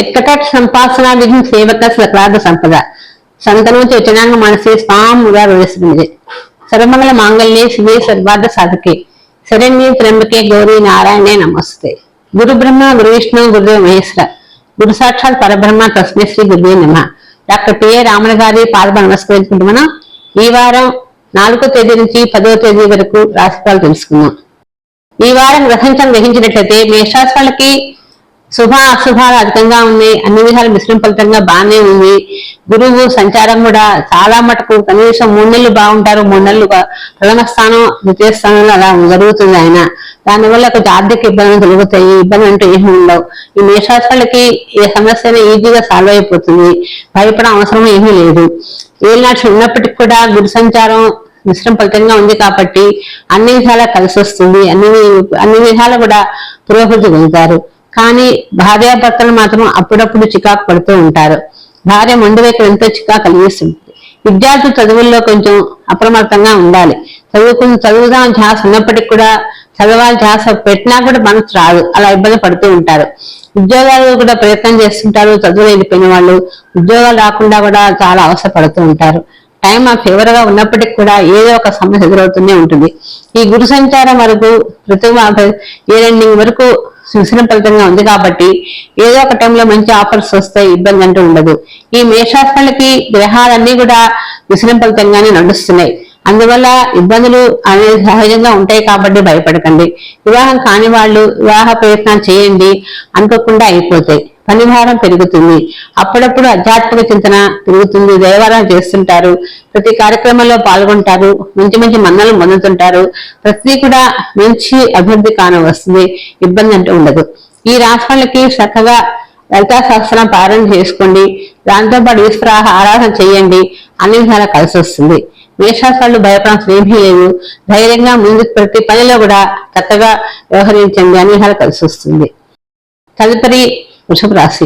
ఎక్కట సంపాసన విధి సేవక సకలాద సంపద. సంతను చైతన్యాంగ మనసే స్వాముగా వివరిస్తుంది సర్వమంగళ మాంగళ్యే శివే సర్వార్థ సాధకే. శరణ్య త్రంబకే గౌరీ నారాయణే నమస్తే. గురు బ్రహ్మ గురు విష్ణు గురుదేవ మహేశ్వర. గురు సాక్షాత్ పరబ్రహ్మ తస్మే శ్రీ గురువే నమ. డాక్టర్ పిఏ రామణ గారి పాదం నమస్కరించుకుంటున్నాం ఈ వారం నాలుగో తేదీ నుంచి పదో తేదీ వరకు రాశిఫలాలు తెలుసుకుందాం. ఈ వారం గ్రహించం గ్రహించినట్లయితే మేషరాశి వాళ్ళకి శుభ అశుభాలు అధికంగా ఉన్నాయి. అన్ని విధాలు మిశ్రమ ఫలితంగా బాగానే ఉంది. గురువు సంచారం కూడా చాలా మటుకు కనీసం మూడు నెలలు బాగుంటారు. మూడు నెలలు ప్రథమ స్థానం ద్వితీయ స్థానంలో అలా జరుగుతుంది ఆయన. దానివల్ల కొంచెం ఆర్థిక ఇబ్బందులు కలుగుతాయి ఇబ్బంది అంటూ ఏమి ఉండవు. ఈ మేషాశాలకి ఏ సమస్య ఈజీగా సాల్వ్ అయిపోతుంది. భయపడ అవసరం ఏమీ లేదు. ఏనాటి ఉన్నప్పటికి కూడా గురు సంచారం మిశ్రమ ఫలితంగా ఉంది కాబట్టి అన్ని విధాలా కలిసి వస్తుంది అన్ని అన్ని విధాలు కూడా పురోగతి పొందుతారు. కానీ భార్యాభర్తలు మాత్రం అప్పుడప్పుడు చికాకు పడుతూ ఉంటారు. భార్య మొండి వైపు ఎంతో చికాకు కలిగిస్తుంది. విద్యార్థులు చదువుల్లో కొంచెం అప్రమత్తంగా ఉండాలి. చదువుకుని చదువుదాం ధ్యాస ఉన్నప్పటికీ కూడా చదవాలి ధ్యాస పెట్టినా కూడా మనసు రాదు. అలా ఇబ్బంది పడుతూ ఉంటారు. ఉద్యోగాలు కూడా ప్రయత్నం చేస్తుంటారు. చదువు వెళ్ళిపోయిన వాళ్ళు ఉద్యోగాలు రాకుండా కూడా చాలా అవసరపడుతూ ఉంటారు. టైం ఆ ఫేవర్గా ఉన్నప్పటికీ కూడా ఏదో ఒక సమస్య ఎదురవుతూనే ఉంటుంది. ఈ గురు సంచారం వరకు ప్రతి ఇయర్ ఎండింగ్ వరకు సుశీలం ఫలితంగా ఉంది కాబట్టి ఏదో ఒక టైంలో మంచి ఆఫర్స్ వస్తాయి ఇబ్బంది అంటూ ఉండదు. ఈ మేషాస్త్రాలకి గ్రహాలన్నీ కూడా విశలం ఫలితంగానే నడుస్తున్నాయి. అందువల్ల ఇబ్బందులు అనేవి సహజంగా ఉంటాయి కాబట్టి భయపడకండి. వివాహం కాని వాళ్ళు వివాహ ప్రయత్నాలు చేయండి అనుకోకుండా అయిపోతాయి. పని భారం పెరుగుతుంది. అప్పుడప్పుడు ఆధ్యాత్మిక చింతన పెరుగుతుంది. దేవాలయం చేస్తుంటారు. ప్రతి కార్యక్రమంలో పాల్గొంటారు. మంచి మంచి మన్నలు పొందుతుంటారు. ప్రతి కూడా మంచి అభివృద్ధి కాన వస్తుంది ఇబ్బంది అంటూ ఉండదు. ఈ రాష్ట్రాలకి చక్కగా లలితా సహస్రం పాలన చేసుకోండి. దాంతోపాటు ఈశ్వరాహ ఈశ్వర ఆరాధన చేయండి. అన్ని విధాలా కలిసి వస్తుంది. మేషాసాలు భయపడాల్సిన ఏమీ లేవు ధైర్యంగా ముందు ప్రతి పనిలో కూడా చక్కగా వ్యవహరించండి. అన్ని విధాలు కలిసి వస్తుంది. తదుపరి వృషభ రాశి.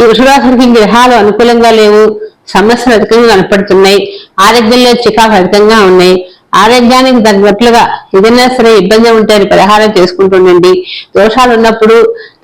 ఈ వృషభరాశికి గ్రహాలు అనుకూలంగా లేవు. సమస్యలు అధికంగా కనపడుతున్నాయి. ఆరోగ్యంలో చికాకు అధికంగా ఉన్నాయి. ఆరోగ్యానికి తగ్గట్లుగా ఏదైనా సరే ఇబ్బంది ఉంటే పరిహారం చేసుకుంటుండండి. దోషాలు ఉన్నప్పుడు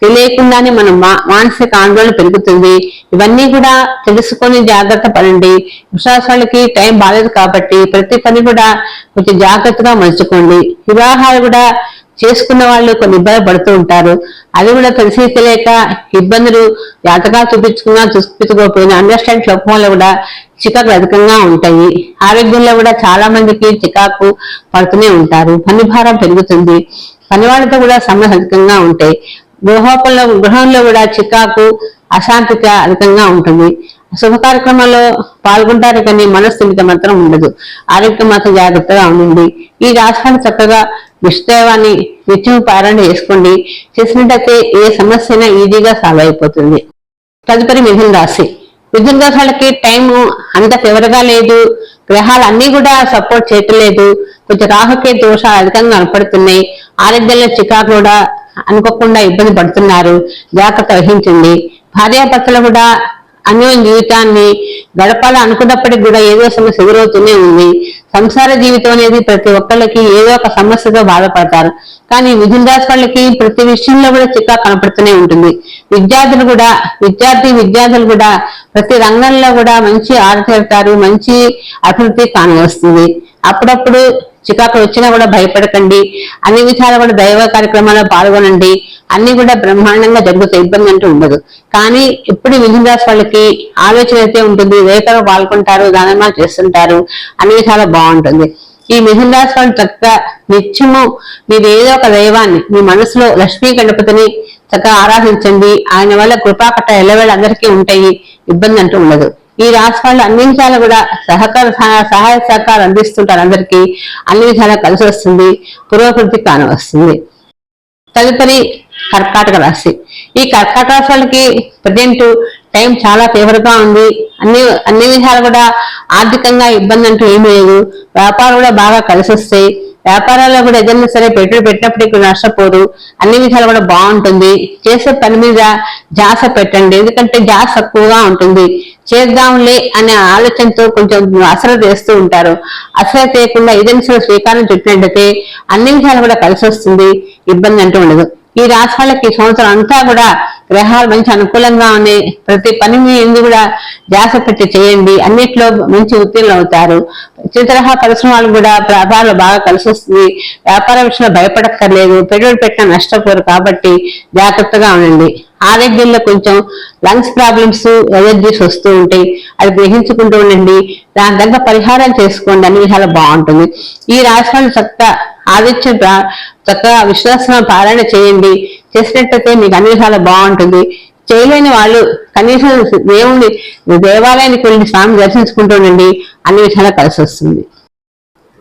తెలియకుండానే మనం మా- మానసిక ఆందోళన పెరుగుతుంది. ఇవన్నీ కూడా తెలుసుకొని జాగ్రత్త పడండి. విశ్వాసాలకి టైం బాలేదు కాబట్టి ప్రతి పని కూడా కొంచెం జాగ్రత్తగా మలుచుకోండి. వివాహాలు కూడా చేసుకున్న వాళ్ళు కొన్ని ఇబ్బంది పడుతూ ఉంటారు. అది కూడా తెలిసి తెలియక ఇబ్బందులు జాతగా చూపించుకున్నా చూపించుకోకపోయినా అండర్స్టాండ్ లోపం వల్ల కూడా చికాకులు అధికంగా ఉంటాయి. ఆరోగ్యంలో కూడా చాలా మందికి చికాకు పడుతూనే ఉంటారు. పని భారం పెరుగుతుంది. పని వాళ్ళతో కూడా సమస్య అధికంగా ఉంటాయి. గృహోపంలో గృహంలో కూడా చికాకు అశాంతిత అధికంగా ఉంటుంది. శుభ కార్యక్రమాల్లో పాల్గొంటారు కానీ మనస్థిమిత మాత్రం ఉండదు. ఆరోగ్యం మాత్రం జాగ్రత్తగా ఉండండి. ఈ రాష్ట్రాన్ని చక్కగా విష్ణుదేవాన్ని నిత్యం పారాయణ చేసుకోండి. చేసినట్టయితే ఏ సమస్య అయినా ఈజీగా సాల్వ్ అయిపోతుంది. తదుపరి మిథున రాశి. మిథున రాశి టైం అంత ఫేవర్గా లేదు. గ్రహాలు అన్ని కూడా సపోర్ట్ చేయట్లేదు. కొంచెం రాహుకే దోషాలు అధికంగా కనపడుతున్నాయి. ఆరోగ్యంలో చికాకు కూడా అనుకోకుండా ఇబ్బంది పడుతున్నారు. జాగ్రత్త వహించండి. భార్యాభర్తలు కూడా అన్యోన్య జీవితాన్ని గడపాలి అనుకున్నప్పటికీ కూడా ఏదో సమస్య ఎదురవుతూనే ఉంది. సంసార జీవితం అనేది ప్రతి ఒక్కళ్ళకి ఏదో ఒక సమస్యతో బాధపడతారు. కానీ మిథున రాశి వాళ్ళకి ప్రతి విషయంలో కూడా చిక్కా కనపడుతూనే ఉంటుంది. విద్యార్థులు కూడా విద్యార్థి విద్యార్థులు కూడా ప్రతి రంగంలో కూడా మంచి ఆడతారు మంచి అభివృద్ధి కానవస్తుంది. అప్పుడప్పుడు చికాకు వచ్చినా కూడా భయపడకండి. అన్ని విధాలు కూడా దైవ కార్యక్రమాల్లో పాల్గొనండి. అన్ని కూడా బ్రహ్మాండంగా జరుగుతాయి. ఇబ్బంది అంటూ ఉండదు. కానీ ఎప్పుడు మిథున రాశి వాళ్ళకి ఆలోచన అయితే ఉంటుంది వేతలో పాల్గొంటారు దానమాలు చేస్తుంటారు అన్ని విధాలు బాగుంటుంది. ఈ మిథున రాశి వాళ్ళు చక్కగా నిత్యము మీరు ఏదో ఒక దైవాన్ని మీ మనసులో లక్ష్మీ గణపతిని చక్కగా ఆరాధించండి. ఆయన వల్ల కృపాకట్ట ఎల్లవేళ అందరికీ ఉంటాయి. ఇబ్బంది అంటూ ఉండదు. ఈ రాష్ట్రాలు అన్ని విధాలు కూడా సహకార సహ- సహాయ సహకారం అందిస్తుంటారు అందరికీ. అన్ని విధాలా కలిసి వస్తుంది. పురోగతి కానవస్తుంది తదుపరి కర్కాటక రాశి. ఈ కర్కాటక రాశి వాళ్ళకి ప్రజెంట్ టైం చాలా ఫేవర్గా ఉంది. అన్ని అన్ని విధాలు కూడా ఆర్థికంగా ఇబ్బంది అంటూ ఏమీ లేదు. వ్యాపారం కూడా బాగా కలిసి వస్తాయి. వ్యాపారాల్లో కూడా ఏదైనా సరే పెట్టుబడి పెట్టినప్పటికీ నష్టపోరు అన్ని విధాలు కూడా బాగుంటుంది. చేసే పని మీద జాస పెట్టండి. ఎందుకంటే జాస తక్కువగా ఉంటుంది. చేద్దాంలే అనే ఆలోచనతో కొంచెం అసలు చేస్తూ ఉంటారు. అసలు చేయకుండా ఏదైనా శ్రీకారం చుట్టినట్టయితే అన్ని విషయాలు కూడా కలిసి వస్తుంది. ఇబ్బంది అంటూ ఉండదు. ఈ రాశి వాళ్ళకి సంవత్సరం అంతా కూడా గ్రహాలు మంచి అనుకూలంగా ఉన్నాయి. ప్రతి పని ఎందుకు ఎందు కూడా ధ్యాస పెట్టి చేయండి. అన్నిట్లో మంచి ఉత్తీర్ణులు అవుతారు. చిత్రహా తరహా పరిశ్రమలు కూడా ప్రభావాలు బాగా కలిసి వస్తుంది. వ్యాపార విషయంలో భయపడక్కర్లేదు. పెట్టుబడి పెట్టిన నష్టపోరు కాబట్టి జాగ్రత్తగా ఉండండి. ఆరోగ్యంలో కొంచెం లంగ్స్ ప్రాబ్లమ్స్ ఎలర్జీస్ వస్తూ ఉంటాయి. అది గ్రహించుకుంటూ ఉండండి. దాని దగ్గర పరిహారం చేసుకోండి. అన్ని చాలా బాగుంటుంది. ఈ రాశివాళ్ళు చక్కగా ఆదిత్య చక్కగా విశ్వాసం పారాయణ చేయండి. చేసినట్టయితే మీకు అన్ని బాగుంటుంది. చేయలేని వాళ్ళు కనీసం దేవుని దేవాలయానికి వెళ్ళి స్వామి దర్శించుకుంటూ ఉండండి. అన్ని విషయాలు కలిసి వస్తుంది.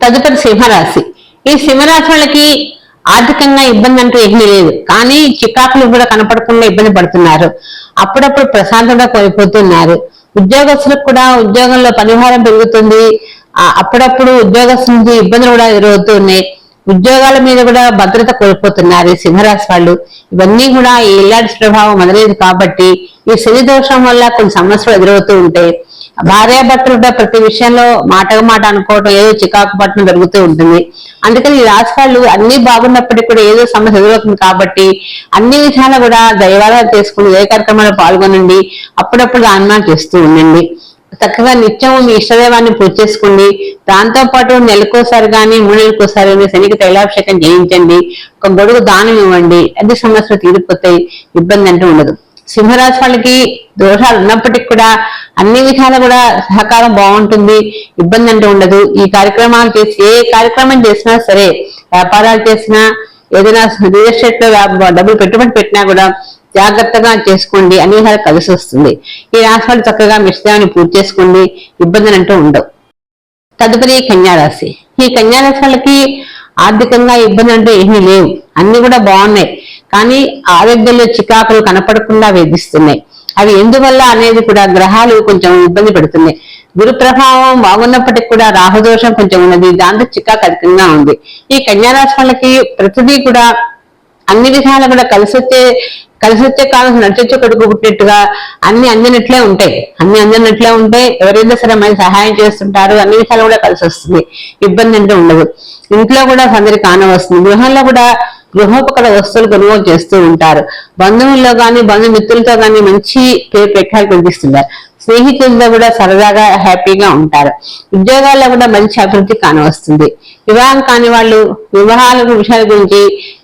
తదుపరి సింహరాశి. ఈ సింహరాశి వాళ్ళకి ఆర్థికంగా ఇబ్బంది అంటూ ఏమీ లేదు. కానీ చికాకులు కూడా కనపడకుండా ఇబ్బంది పడుతున్నారు. అప్పుడప్పుడు ప్రశాంతంగా కోల్పోతున్నారు. ఉద్యోగస్తులకు కూడా ఉద్యోగంలో పరిహారం పెరుగుతుంది. అప్పుడప్పుడు ఉద్యోగస్తులకి ఇబ్బందులు కూడా ఎదురవుతున్నాయి. ఉద్యోగాల మీద కూడా భద్రత కోల్పోతున్నారు ఈ సింహరాశి వాళ్ళు. ఇవన్నీ కూడా ఈ ప్రభావం మొదలైంది కాబట్టి ఈ శని దోషం వల్ల కొన్ని సమస్యలు ఎదురవుతూ ఉంటాయి. భార్యాభర్తలు ప్రతి విషయంలో మాటకు మాట అనుకోవటం ఏదో చికాకు పట్టడం జరుగుతూ ఉంటుంది. అందుకని ఈ రాశి అన్ని బాగున్నప్పటికీ కూడా ఏదో సమస్య ఎదురవుతుంది కాబట్టి అన్ని విషయాలు కూడా దైవాలు చేసుకుని ఏ కార్యక్రమాలు పాల్గొనండి. అప్పుడప్పుడు దానం చేస్తూ ఉండండి. చక్కగా నిత్యం మీ ఇష్టదేవాన్ని పూజ చేసుకోండి. దాంతో పాటు నెలకోసారి కానీ మూడు నెలకోసారి కానీ శనికి తైలాభిషేకం చేయించండి. ఒక గొడుగు దానం ఇవ్వండి. అది సమస్యలు తీరిపోతాయి ఇబ్బంది అంటూ ఉండదు. సింహరాశి వాళ్ళకి దోషాలు ఉన్నప్పటికీ కూడా అన్ని విధాలు కూడా సహకారం బాగుంటుంది ఇబ్బంది అంటూ ఉండదు. ఈ కార్యక్రమాలు చేసి ఏ కార్యక్రమం చేసినా సరే వ్యాపారాలు చేసినా ఏదైనా రియల్ ఎస్టేట్లో డబ్బులు పెట్టుబడి పెట్టినా కూడా జాగ్రత్తగా చేసుకోండి. అన్ని విధాలు కలిసి వస్తుంది. ఈ రాశి వాళ్ళు చక్కగా మిశ్రమాన్ని పూర్తి చేసుకోండి. ఇబ్బందులు అంటూ ఉండవు. తదుపరి కన్యారాశి. ఈ కన్యారాశి వాళ్ళకి ఆర్థికంగా ఇబ్బంది అంటూ ఏమీ లేవు. అన్ని కూడా బాగున్నాయి. కానీ ఆరోగ్యంలో చికాకులు కనపడకుండా వేధిస్తున్నాయి. అవి ఎందువల్ల అనేది కూడా గ్రహాలు కొంచెం ఇబ్బంది పెడుతున్నాయి గురు ప్రభావం బాగున్నప్పటికి కూడా రాహుదోషం కొంచెం ఉన్నది. దాంతో చికాకు అధికంగా ఉంది. ఈ కన్యారాశి వాళ్ళకి ప్రతిదీ కూడా అన్ని విధాలు కూడా కలిసి వచ్చే కలిసి వచ్చే కాలం నడిచొచ్చే కొడుకు పుట్టినట్టుగా అన్ని అందినట్లే ఉంటాయి. అన్ని అందినట్లే ఉంటాయి ఎవరైనా సరే మనకి సహాయం చేస్తుంటారు అన్ని విషయాలు కూడా కలిసి వస్తుంది ఇబ్బంది అంటే ఉండదు. ఇంట్లో కూడా సందడి కాన వస్తుంది గృహంలో కూడా గృహోపకర వస్తువులు కొనుగోలు చేస్తూ ఉంటారు. బంధువుల్లో కానీ బంధుమిత్రులతో కానీ మంచి పేరు పెట్టాలు కనిపిస్తున్నారు స్నేహితులతో కూడా సరదాగా హ్యాపీగా ఉంటారు. ఉద్యోగాల్లో కూడా మంచి అభివృద్ధి కానవస్తుంది. వివాహం కాని వాళ్ళు వివాహాల విషయాల గురించి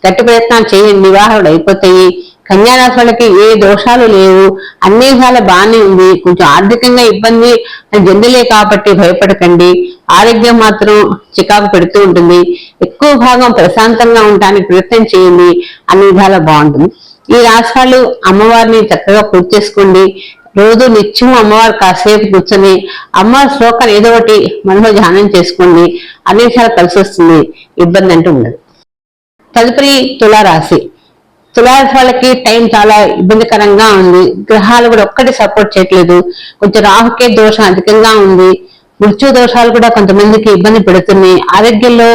గట్టి ప్రయత్నాలు చేయండి. వివాహాలు అయిపోతాయి. కన్యారాశి వాళ్ళకి ఏ దోషాలు లేవు అన్ని విధాలు బాగానే ఉంది. కొంచెం ఆర్థికంగా ఇబ్బంది అది జందులే కాబట్టి భయపడకండి. ఆరోగ్యం మాత్రం చికాకు పెడుతూ ఉంటుంది. ఎక్కువ భాగం ప్రశాంతంగా ఉండడానికి ప్రయత్నం చేయండి. అన్ని విధాలు బాగుంటుంది. ఈ రాష్ట్రాలు అమ్మవారిని చక్కగా పూజ చేసుకోండి. రోజు నిత్యం అమ్మవారు కాసేపు కూర్చొని అమ్మవారి శ్లోకాన్ని ఏదో ఒకటి మనలో ధ్యానం చేసుకోండి. అన్ని విషయాలు కలిసి వస్తుంది. ఇబ్బంది అంటూ ఉండదు. తదుపరి తులారాశి. తులారాశి వాళ్ళకి టైం చాలా ఇబ్బందికరంగా ఉంది. గ్రహాలు కూడా ఒక్కటి సపోర్ట్ చేయట్లేదు. కొంచెం రాహుకే దోషం అధికంగా ఉంది. మృత్యు దోషాలు కూడా కొంతమందికి ఇబ్బంది పెడుతున్నాయి. ఆరోగ్యంలో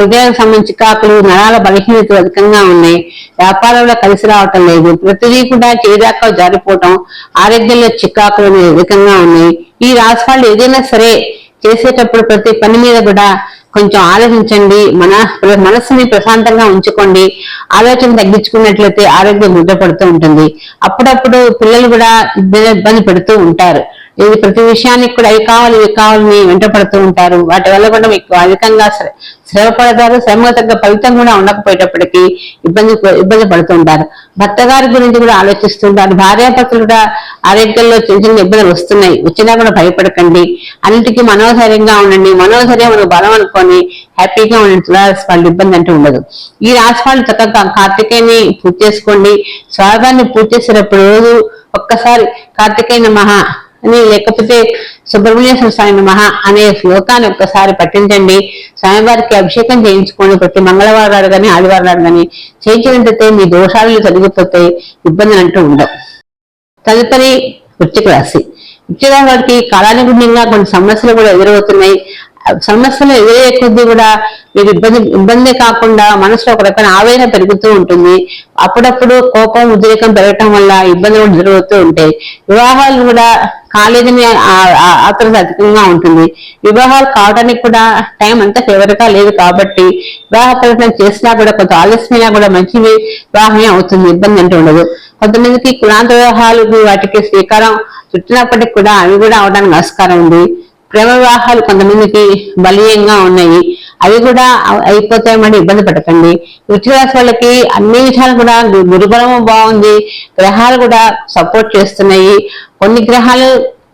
హృదయానికి సంబంధించి కాకులు నరాల బలహీనతలు అధికంగా ఉన్నాయి. వ్యాపారంలో కలిసి రావటం లేదు. ప్రతిదీ కూడా చేదాకా జారిపోవటం ఆరోగ్యంలో చికాకులు అనేవి అధికంగా ఉన్నాయి. ఈ రాశి వాళ్ళు ఏదైనా సరే చేసేటప్పుడు ప్రతి పని మీద కూడా కొంచెం ఆలోచించండి మన మనస్సుని ప్రశాంతంగా ఉంచుకోండి. ఆలోచన తగ్గించుకున్నట్లయితే ఆరోగ్యం ముద్దపడుతూ ఉంటుంది. అప్పుడప్పుడు పిల్లలు కూడా ఇబ్బంది ఇబ్బంది పెడుతూ ఉంటారు. ఇది ప్రతి విషయానికి కూడా అవి కావాలి ఇవి కావాలని వెంట పడుతూ ఉంటారు. వాటి వల్ల కూడా మీకు అధికంగా శ్ర- శ్రమ పడతారు. శ్రమ తగ్గ ఫలితం కూడా ఉండకపోయేటప్పటికీ ఇబ్బంది ఇబ్బంది పడుతూ ఉంటారు. భర్త గారి గురించి కూడా ఆలోచిస్తుంటారు భార్యాభర్తలు కూడా ఆరోగ్యంలో చిన్న చిన్న ఇబ్బందులు వస్తున్నాయి. వచ్చినా కూడా భయపడకండి. అన్నిటికీ మనోధైర్యంగా ఉండండి. మనోధైర్యం మనకు బలం అనుకొని హ్యాపీగా ఉండండి. తులారాశి వాళ్ళు ఇబ్బంది అంటే ఉండదు. ఈ రాశి వాళ్ళు చక్కగా కార్తికేయని పూర్తి చేసుకోండి. స్వాగాన్ని పూర్తి చేసేటప్పుడు రోజు ఒక్కసారి కార్తికేయ మహా అని లేకపోతే సుబ్రహ్మణ్యేశ్వర స్వామి నమః అనే శ్లోకాన్ని ఒక్కసారి పఠించండి. స్వామివారికి అభిషేకం చేయించుకోండి ప్రతి మంగళవారాలు కానీ ఆదివారాలు కానీ చేయించినట్టయితే మీ దోషాలు తొలగిపోతాయి ఇబ్బందులు అంటూ ఉండవు. తదుపరి వృశ్చిక రాశి. వృశ్చిక వారికి కాలానుగుణ్యంగా కొన్ని సమస్యలు కూడా ఎదురవుతున్నాయి. సమస్యలు ఎదురయ్యే కొద్దీ కూడా మీకు ఇబ్బంది ఇబ్బంది కాకుండా మనసులో ఒక రకమైన ఆవేదన పెరుగుతూ ఉంటుంది. అప్పుడప్పుడు కోపం ఉద్రేకం పెరగటం వల్ల ఇబ్బందులు కూడా జరుగుతూ ఉంటాయి. వివాహాలు కూడా కాలేదని ఆతృత అధికంగా ఉంటుంది. వివాహాలు కావడానికి కూడా టైం అంతా ఫేవర్గా లేదు కాబట్టి వివాహ ప్రయత్నం చేసినా కూడా కొంత ఆలస్యమైనా కూడా మంచి వివాహమే అవుతుంది. ఇబ్బంది అంటూ ఉండదు. కొంతమందికి కులాంత వివాహాలు వాటికి శ్రీకారం చుట్టినప్పటికి కూడా అవి కూడా అవడానికి ఆస్కారం ఉంది. ప్రేమ వివాహాలు కొంతమందికి బలీయంగా ఉన్నాయి. అవి కూడా అయిపోతాయమని ఇబ్బంది పడకండి వృత్తి రాశి వాళ్ళకి అన్ని విషయాలు కూడా గురుబలం బాగుంది. గ్రహాలు కూడా సపోర్ట్ చేస్తున్నాయి. కొన్ని గ్రహాలు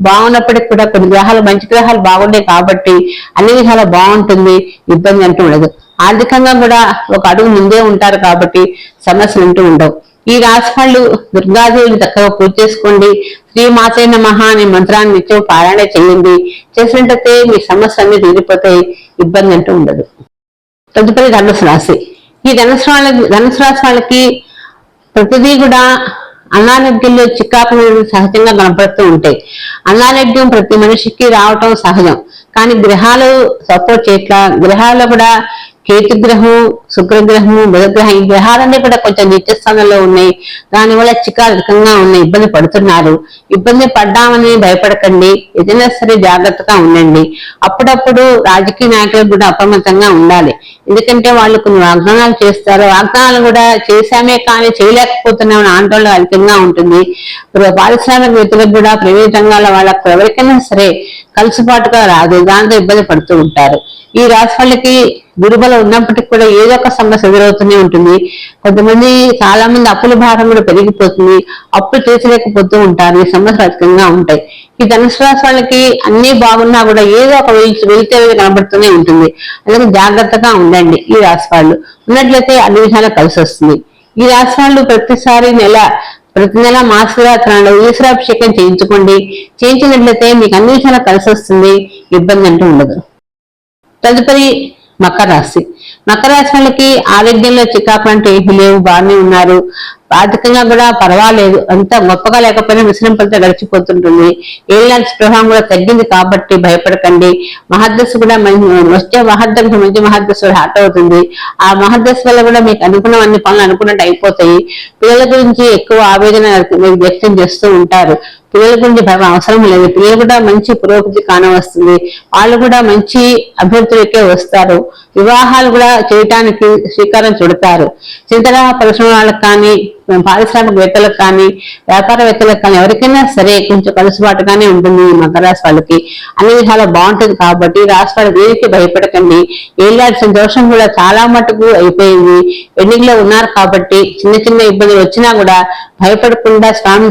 బాగున్నప్పటికి కూడా కొన్ని గ్రహాలు మంచి గ్రహాలు బాగున్నాయి కాబట్టి అన్ని విధాలు బాగుంటుంది. ఇబ్బంది అంటూ ఉండదు. ఆర్థికంగా కూడా ఒక అడుగు ముందే ఉంటారు కాబట్టి సమస్యలు అంటూ ఉండవు. ఈ రాశిఫళ్ళు దుర్గాదేవిని చక్కగా పూజ చేసుకోండి. శ్రీ మాతైన మహా అనే మంత్రాన్ని నిత్యం పారాయణ చేయండి. చేసినట్టయితే మీ సమస్య అన్ని తీరిపోతాయి ఇబ్బంది అంటూ ఉండదు. తదుపరి ధనుసు రాశి ఈ ధనుసు వాళ్ళకి ధనుసు రాశి వాళ్ళకి ప్రతిదీ కూడా అనారోగ్యంలో చికాకు సహజంగా కనపడుతూ ఉంటాయి. అనారోగ్యం ప్రతి మనిషికి రావటం సహజం. కానీ గ్రహాలు సపోర్ట్ చేయట్లా. గ్రహాల్లో కూడా కేతుగ్రహం శుక్రగ్రహము బుధగ్రహం ఈ గ్రహాలన్నీ కూడా కొంచెం నిత్యస్థానంలో ఉన్నాయి. దానివల్ల చికాధికంగా ఉన్నాయి ఇబ్బంది పడుతున్నారు. ఇబ్బంది పడ్డామని భయపడకండి. ఏదైనా సరే జాగ్రత్తగా ఉండండి. అప్పుడప్పుడు రాజకీయ నాయకులకు కూడా అప్రమత్తంగా ఉండాలి. ఎందుకంటే వాళ్ళు కొన్ని వాగ్దానాలు చేస్తారు. వాగ్దానాలు కూడా చేశామే కానీ చేయలేకపోతున్నామని ఆందోళన అధికంగా ఉంటుంది. పారిశ్రామిక వ్యక్తులకు కూడా ప్రైవేట్ రంగాల వాళ్ళకు ఎవరికైనా సరే కలిసిపాటుగా రాదు. దాంతో ఇబ్బంది పడుతూ ఉంటారు. ఈ రాశి వాళ్ళకి గురుబలం ఉన్నప్పటికీ కూడా ఏదో ఒక సమస్య ఎదురవుతూనే ఉంటుంది. కొంతమంది చాలా మంది అప్పుల భారం కూడా పెరిగిపోతుంది. అప్పులు తీర్చలేకపోతూ ఉంటారు. ఈ సమస్యలు అధికంగా ఉంటాయి. ఈ ధనుసు రాశి వాళ్ళకి అన్ని బాగున్నా కూడా ఏదో ఒక వెళ్తే కనబడుతూనే ఉంటుంది. అందుకని జాగ్రత్తగా ఉండండి ఈ రాశి వాళ్ళు ఉన్నట్లయితే అన్ని విషయాలు కలిసి వస్తుంది. ఈ రాశి వాళ్ళు ప్రతిసారి నెల ప్రతి నెల మాసరాత్రంలో ఈశ్వరాభిషేకం చేయించుకోండి. చేయించినట్లయితే మీకు అన్ని విషయాలు కలిసి వస్తుంది. ఇబ్బంది అంటూ ఉండదు. తదుపరి మకర రాశి. మకర రాశి వాళ్ళకి ఆరోగ్యంలో చికాకు అంటే ఏమి లేవు బాగానే ఉన్నారు. ఆర్థికంగా కూడా పర్వాలేదు. అంత గొప్పగా లేకపోయినా విశ్రంపంతో గడిచిపోతుంటుంది. ఏళ్ళ ప్రభావం కూడా తగ్గింది కాబట్టి భయపడకండి. మహాదశ కూడా వచ్చే మహాదశ మంచి మహద్దస్సు హాట్ అవుతుంది. ఆ మహాదశ వల్ల కూడా మీకు అనుకున్న అన్ని పనులు అనుకున్నట్టు అయిపోతాయి. పిల్లల గురించి ఎక్కువ ఆవేదన వ్యక్తం చేస్తూ ఉంటారు. పిల్లల గురించి భయం అవసరం లేదు. పిల్లలు కూడా మంచి పురోగతి కానవస్తుంది. వాళ్ళు కూడా మంచి అభ్యర్థులకే వస్తారు. వివాహాలు కూడా చేయటానికి శ్రీకారం చుడతారు. చింతన పరిశ్రమ వాళ్ళకి కానీ పారిశ్రామికవేత్తలకు కానీ వ్యాపారవేత్తలకు కానీ ఎవరికైనా సరే కొంచెం కలుసుబాటుగానే ఉంటుంది ఈ మకర రాశి వాళ్ళకి అన్ని విధాలు బాగుంటుంది కాబట్టి రాశి వాళ్ళు దేనికి భయపడకండి. ఏళ్ళాల్సిన దోషం కూడా చాలా మటుకు అయిపోయింది. ఎన్నికలో ఉన్నారు కాబట్టి చిన్న చిన్న ఇబ్బందులు వచ్చినా కూడా భయపడకుండా స్వామి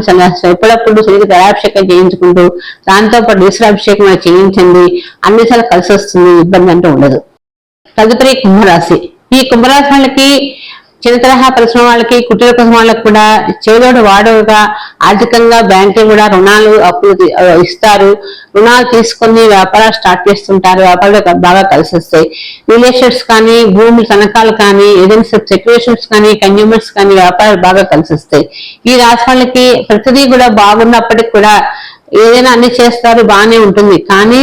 ఎప్పుడప్పుడు శనికి తలాభిషేకం చేయించుకుంటూ దాంతో పాటు ఈశ్వరాభిషేకం చేయించండి. అన్నిసార్లు కలిసి వస్తుంది ఇబ్బంది అంటూ ఉండదు. తదుపరి కుంభరాశి. ఈ కుంభరాశి వాళ్ళకి చిన్న తరహా పరిశ్రమ వాళ్ళకి కుటీర పరిశ్రమ వాళ్ళకి కూడా చేదోడు వాడవుగా ఆర్థికంగా బ్యాంకులు కూడా రుణాలు అప్పులు ఇస్తారు. రుణాలు తీసుకొని వ్యాపారాలు స్టార్ట్ చేస్తుంటారు. వ్యాపారాలు బాగా కలిసి వస్తాయి రిలేషన్స్ కానీ భూమి తనఖాలు కానీ ఏదైనా సెక్యులేషన్స్ కానీ కన్యూమర్స్ కానీ వ్యాపారాలు బాగా కలిసి వస్తాయి ఈ రాశి వాళ్ళకి ప్రతిదీ కూడా బాగున్నప్పటికి కూడా ఏదైనా అన్ని చేస్తారు బాగానే ఉంటుంది. కానీ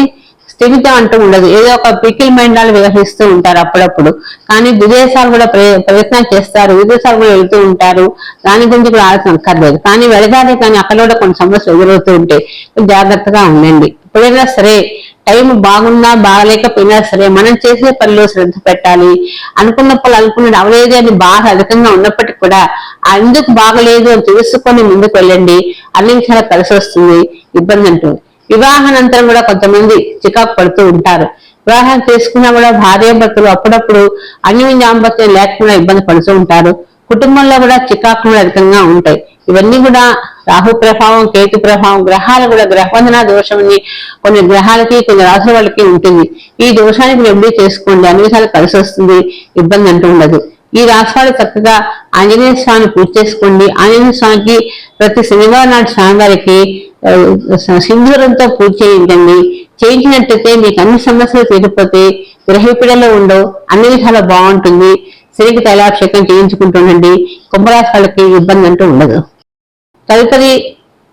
స్థిమిత అంటూ ఉండదు. ఏదో ఒక పికిల్ మైండాలు వ్యవహరిస్తూ ఉంటారు అప్పుడప్పుడు. కానీ విదేశాలు కూడా ప్రయత్నం చేస్తారు. విదేశాలు కూడా వెళ్తూ ఉంటారు. దాని గురించి కూడా ఆలోచన అక్కర్లేదు కానీ వెళ్ళగానే కానీ అక్కడ కూడా కొన్ని సమస్యలు ఎదురవుతూ ఉంటాయి జాగ్రత్తగా ఉండండి. ఎప్పుడైనా సరే టైం బాగున్నా బాగలేకపోయినా సరే మనం చేసే పనిలో శ్రద్ధ పెట్టాలి. అనుకున్న పనులు అనుకున్నది అవలేదు అని బాగా అధికంగా ఉన్నప్పటికీ కూడా అందుకు బాగలేదు అని తెలుసుకొని ముందుకు వెళ్ళండి. అన్ని విషయాలు కలిసి వస్తుంది. ఇబ్బంది అంటుంది. వివాహానంతరం కూడా కొంతమంది చికాకు పడుతూ ఉంటారు. వివాహం చేసుకున్నా కూడా భార్యాభర్తలు అప్పుడప్పుడు అన్ని దాంపత్యం లేకుండా ఇబ్బంది పడుతూ ఉంటారు. కుటుంబంలో కూడా చికాకులు అధికంగా ఉంటాయి. ఇవన్నీ కూడా రాహు ప్రభావం కేతు ప్రభావం గ్రహాలు కూడా గ్రహబంధన దోషం కొన్ని గ్రహాలకి కొన్ని రాసుల వాళ్ళకి ఉంటుంది. ఈ దోషానికి రెమెడీ చేసుకోండి. అన్ని విధాలు కలిసి వస్తుంది. ఇబ్బంది అంటూ ఉండదు. ఈ రాష్ట్రాలు చక్కగా ఆంజనేయ స్వామిని పూజ చేసుకోండి. ఆంజనేయ స్వామికి ప్రతి శనివారం నాటి స్వామివారికి సింధూరంతో పూజ చేయించండి. చేయించినట్టయితే మీకు అన్ని సమస్యలు తీరిపోతే గ్రహపీడలో ఉండవు. అన్ని విధాలు బాగుంటుంది. శనికి తైలాభిషేకం చేయించుకుంటుండండి కుంభరాశి వాళ్ళకి ఇబ్బంది అంటూ ఉండదు. తదుపరి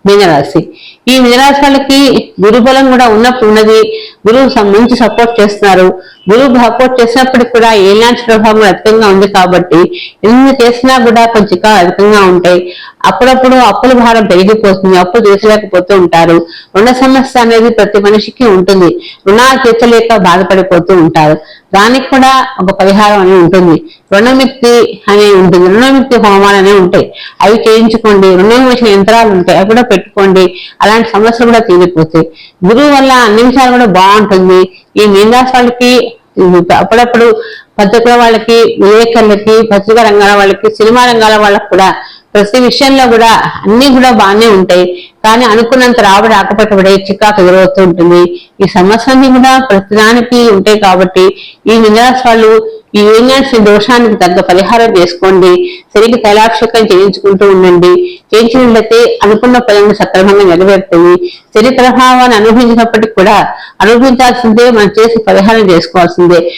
మీనరాశి. ఈ మీనరాశి గురుబలం కూడా ఉన్నప్పుడు ఉన్నది. గురువు మంచి సపోర్ట్ చేస్తున్నారు. గురువు సపోర్ట్ చేసినప్పటికి కూడా ఏలాంటి ప్రభావం అధికంగా ఉంది కాబట్టి ఎన్ని చేసినా కూడా కొంచెం అధికంగా ఉంటాయి. అప్పుడప్పుడు అప్పుల భారం పెరిగిపోతుంది. అప్పులు తీర్చలేకపోతూ ఉంటారు. రుణ సమస్య అనేది ప్రతి మనిషికి ఉంటుంది. రుణాలు తీర్చలేక బాధపడిపోతూ ఉంటారు. దానికి కూడా ఒక పరిహారం అనేది ఉంటుంది. రుణమిక్తి అనేది ఉంటుంది. రుణమిక్తి హోమాలు అనేవి ఉంటాయి. అవి చేయించుకోండి. రుణం వచ్చిన యంత్రాలు ఉంటాయి. అవి కూడా పెట్టుకోండి. అలాంటి సమస్యలు కూడా తీరిపోతాయి. గురువు వల్ల అన్ని విషయాలు కూడా బాగుంటుంది. ఈ మీనరాశి వాళ్ళకి అప్పుడప్పుడు పత్రికల వాళ్ళకి విలేకరులకి పత్రికా రంగాల వాళ్ళకి సినిమా రంగాల వాళ్ళకి కూడా ప్రతి విషయంలో కూడా అన్ని కూడా బాగానే ఉంటాయి. కానీ అనుకున్నంత రాబడి రాకపోతే చికాకు ఎదురవుతూ ఉంటుంది. ఈ సమస్యలన్నీ కూడా ప్రతిదానికి ఉంటాయి కాబట్టి ఈ నిరాశ వాళ్ళు ఈ యూనియన్స్ దోషానికి తగ్గ పరిహారం చేసుకోండి. శరీర తైలాభిషేకం చేయించుకుంటూ ఉండండి. చేయించినట్లయితే అనుకున్న పనులను సక్రమంగా నెరవేరుతుంది. శరీర ప్రభావాన్ని అనుభవించినప్పటికీ కూడా అనుభవించాల్సిందే మనం చేసి పరిహారం చేసుకోవాల్సిందే.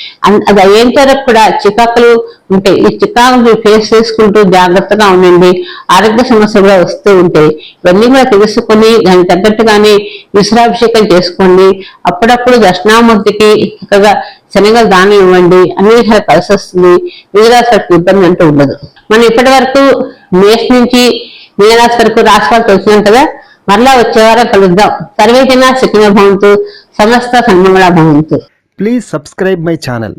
అది అయ్యేంత కూడా చికాకులు ఉంటాయి. ఈ చికాకులు ఫేస్ చేసుకుంటూ జాగ్రత్తగా ఉండండి. ఆరోగ్య సమస్యలు కూడా వస్తూ ఉంటాయి. ఇవన్నీ కూడా తెలుసుకొని దానికి తగ్గట్టుగానే విశ్రాభిషేకం చేసుకోండి. అప్పుడప్పుడు దక్షిణామూర్తికి చక్కగా శనగలు దానం ఇవ్వండి. అన్ని విధాలు కలిసి వస్తుంది వివిధ ఇబ్బంది అంటూ ఉండదు. మన ఇప్పటి వరకు మేష్ నుంచి మీనరాశి వరకు రాశి వాళ్ళకి వచ్చినాం కదా మరలా వచ్చే వారం కలుద్దాం. సర్వేజన సుఖిన భవంతు సమస్త సన్మంగళ భవంతు. Please subscribe my channel